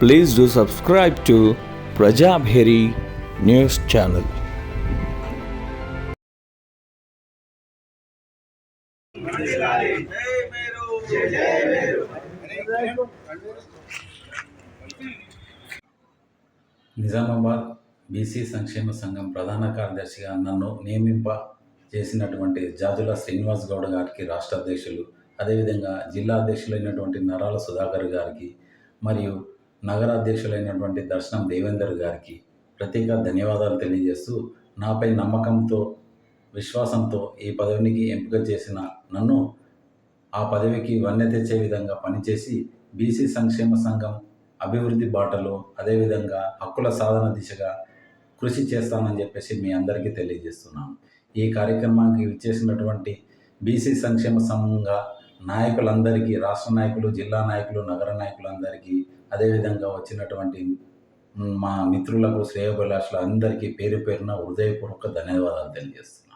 Please do subscribe to Prajabheri news channel. Nizamabad BC సంక్షేమ సంఘం ప్రధాన కార్యదర్శిగా నన్ను నియమింప చేసినటువంటి జాజుల శ్రీనివాస్ గౌడ్ గారికి రాష్ట్ర అధ్యక్షులు అదేవిధంగా జిల్లా అధ్యక్షులైనటువంటి నరాల సుధాకర్ గారికి మరియు నగరాధ్యక్షులైనటువంటి దర్శనం దేవేందర్ గారికి ప్రత్యేక ధన్యవాదాలు తెలియజేస్తూ నాపై నమ్మకంతో విశ్వాసంతో ఈ పదవికి ఎంపిక చేసిన నన్ను ఆ పదవికి వన్నె తెచ్చే విధంగా పనిచేసి బీసీ సంక్షేమ సంఘం అభివృద్ధి బాటలో అదేవిధంగా హక్కుల సాధన దిశగా కృషి చేస్తానని చెప్పేసి మీ అందరికీ తెలియజేస్తున్నాను. ఈ కార్యక్రమానికి విచ్చేసినటువంటి బీసీ సంక్షేమ సంఘంగా నాయకులందరికీ రాష్ట్ర నాయకులు జిల్లా నాయకులు నగర నాయకులందరికీ అదేవిధంగా వచ్చినటువంటి మా మిత్రులకు శ్రేయోభిలాషులు అందరికీ పేరు పేరున హృదయపూర్వక ధన్యవాదాలు తెలియజేస్తున్నాను.